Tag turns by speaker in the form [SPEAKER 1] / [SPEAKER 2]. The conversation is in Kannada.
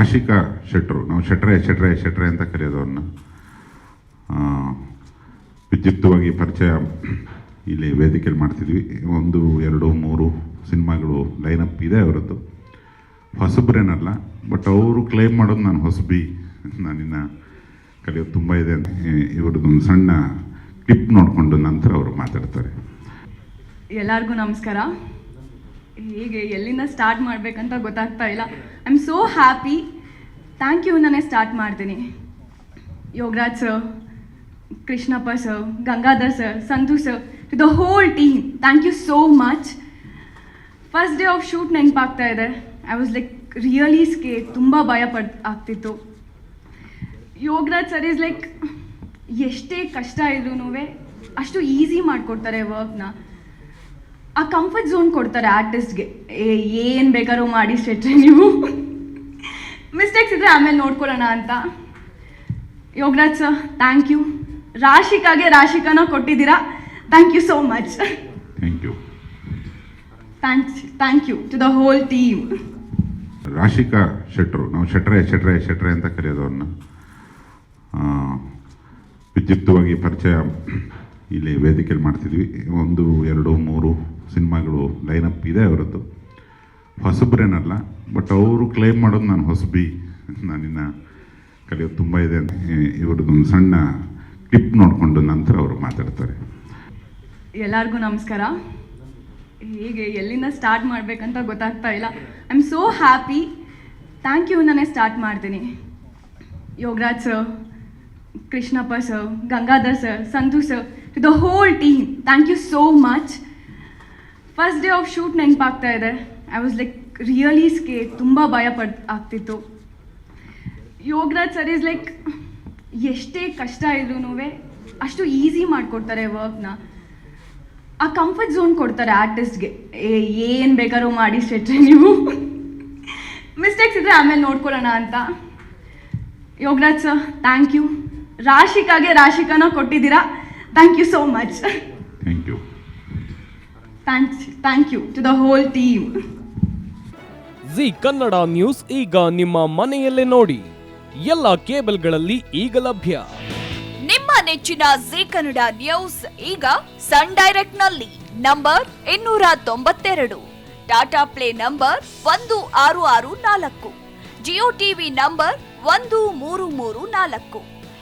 [SPEAKER 1] ರಾಶಿಕಾ ಶೆಟ್ರು, ನಾವು ಶೆಟ್ರೆ ಶೆಟ್ರೆ ಶೆಟ್ರೆ ಅಂತ ಕರೆಯೋದವ್ರನ್ನ. ವಿದ್ಯುಕ್ತವಾಗಿ ಪರಿಚಯ ಇಲ್ಲಿ ವೇದಿಕೆಯಲ್ಲಿ ಮಾಡ್ತಿದ್ವಿ. ಒಂದು, ಎರಡು, ಮೂರು ಸಿನಿಮಾಗಳು ಲೈನಪ್ ಇದೆ ಅವರದ್ದು. ಹೊಸಬ್ರೇನಲ್ಲ ಬಟ್ ಅವರು ಕ್ಲೈಮ್ ಮಾಡೋದು ನಾನು ಹೊಸಬಿ. ನಾನಿನ್ನ ಕಲಿಯೋದು ತುಂಬ ಇದೆ ಅಂತ. ಇವ್ರದ್ದೊಂದು ಸಣ್ಣ ಕ್ಲಿಪ್ ನೋಡಿಕೊಂಡು ನಂತರ ಅವರು ಮಾತಾಡ್ತಾರೆ.
[SPEAKER 2] ಎಲ್ಲರಿಗೂ ನಮಸ್ಕಾರ. ಹೇಗೆ, ಎಲ್ಲಿಂದ ಸ್ಟಾರ್ಟ್ ಮಾಡಬೇಕಂತ ಗೊತ್ತಾಗ್ತಾ ಇಲ್ಲ. I am so happy thank you ನಾನೇ ಸ್ಟಾರ್ಟ್ ಮಾಡ್ತೀನಿ. Yogaraj sir Krishnappa sir Gangadhar sir Santhu sir to the whole team thank you so much first day of shoot ನೆನಪಾಗ್ತಾ ಇದೆ. I was like really scare ತುಂಬ ಭಯ ಪಡ್, ಆಗ್ತಿತ್ತು. ಯೋಗರಾಜ್ ಸರ್ ಇಸ್ ಲೈಕ್ ಎಷ್ಟೇ ಕಷ್ಟ ಇದ್ರೂ ಅಷ್ಟು ಈಸಿ ಮಾಡಿಕೊಡ್ತಾರೆ ವರ್ಕ್ನ ಆ ಕಂಫರ್ಟ್ ಝೋನ್ ಕೊಡ್ತಾರೆ ಆರ್ಟಿಸ್ಟ್ಗೆ ಏನು ಬೇಕಾದ್ರೂ ಮಾಡಿ ಸ್ಟ್ರೆಟ್ರೆ ನೀವು. ಮಿಸ್ಟೇಕ್ಸ್ ಇದ್ರೆ ಆಮೇಲೆ ನೋಡ್ಕೊಳ್ಳೋಣ ಅಂತ. ಯೋಗರಾಜ್ ಸರ್ ಥ್ಯಾಂಕ್ ಯು ರಾಶಿಕಾಗೆ ರಾಶಿಕಾನ ಕೊಟ್ಟಿದ್ದೀರಾ? Thank you so much
[SPEAKER 1] thank you
[SPEAKER 2] thanks thank you to the whole team
[SPEAKER 1] Rashika ಶೆಟ್ರು ನಾವು ಶೆಟ್ರೆ ಶೆಟ್ರೆ ಶೆಟ್ರೆ ಅಂತ ಕರೆಯೋದು ಅವ್ರನ್ನ. ವಿದ್ಯುಕ್ತವಾಗಿ ಪರಿಚಯ ಇಲ್ಲಿ ವೇದಿಕೆಯಲ್ಲಿ ಮಾಡ್ತಿದ್ವಿ. ಒಂದು, ಎರಡು, ಮೂರು ಸಿನಿಮಾಗಳು ಲೈನಪ್ ಇದೆ ಅವರದ್ದು. ಹೊಸಬ್ರೇನಲ್ಲ ಬಟ್ ಅವರು ಕ್ಲೇಮ್ ಮಾಡೋದು ನಾನು ಹೊಸಬಿ. ನಾನಿನ್ನು ಕಲಿಯೋದು ತುಂಬ ಇದೆ ಅಂತ. ಇವ್ರದ್ದೊಂದು ಸಣ್ಣ ಕ್ಲಿಪ್ ನೋಡಿಕೊಂಡು ನಂತರ ಅವರು ಮಾತಾಡ್ತಾರೆ.
[SPEAKER 2] ಎಲ್ಲರಿಗೂ ನಮಸ್ಕಾರ. ಹೇಗೆ, ಎಲ್ಲಿಂದ ಸ್ಟಾರ್ಟ್ ಮಾಡಬೇಕಂತ ಗೊತ್ತಾಗ್ತಾ ಇಲ್ಲ. I am so happy thank you ನಾನೇ ಸ್ಟಾರ್ಟ್ ಮಾಡ್ತೀನಿ. Yogaraj sir Krishnappa sir Gangadhar sir Santhu sir to the whole team thank you so much first day of shoot ನೆನಪಾಗ್ತಾ ಇದೆ. I was like really scare ತುಂಬ ಭಯ ಪಡ್, ಆಗ್ತಿತ್ತು. ಯೋಗರಾಜ್ ಸರ್ ಇಸ್ ಲೈಕ್ ಎಷ್ಟೇ ಕಷ್ಟ ಇದ್ರೂ ಅಷ್ಟು ಈಸಿ ಮಾಡಿಕೊಡ್ತಾರೆ ವರ್ಕ್ನ ಆ ಕಂಫರ್ಟ್ ಝೋನ್ ಕೊಡ್ತಾರೆ ಆರ್ಟಿಸ್ಟ್ಗೆ ಏನು ಬೇಕಾದ್ರೂ ಮಾಡಿ ಸ್ಟ್ರೆಟ್ರೆ ನೀವು. ಮಿಸ್ಟೇಕ್ಸ್ ಇದ್ರೆ ಆಮೇಲೆ ನೋಡ್ಕೊಳ್ಳೋಣ ಅಂತ. ಯೋಗರಾಜ್ ಸರ್ ಥ್ಯಾಂಕ್ ಯು ರಾಶಿಕಾಗೆ ರಾಶಿಕಾನ ಕೊಟ್ಟಿದ್ದೀರಾ? Thank you so much
[SPEAKER 1] thank you
[SPEAKER 2] thanks thank you to the whole team
[SPEAKER 3] Zee Kannada news ಈಗ ನಿಮ್ಮ ಮನೆಯಲ್ಲೇ ನೋಡಿ. ಎಲ್ಲ ಕೇಬಲ್ಗಳಲ್ಲಿ ಈಗ ಲಭ್ಯ.
[SPEAKER 4] ನಿಮ್ಮ ನೆಚ್ಚಿನ ಜಿ ಕನ್ನಡ ನ್ಯೂಸ್ ಈಗ ಸನ್ ಡೈರೆಕ್ಟ್ನಲ್ಲಿ ನಂಬರ್ ಇನ್ನೂರ ತೊಂಬತ್ತೆರಡು ಟಾಟಾ ಪ್ಲೇ ನಂಬರ್ ಒಂದು ಆರು ಆರು ನಾಲ್ಕು ಜಿಯೋ ಟಿವಿ ನಂಬರ್ ಒಂದು ಮೂರು ಮೂರು ನಾಲ್ಕು.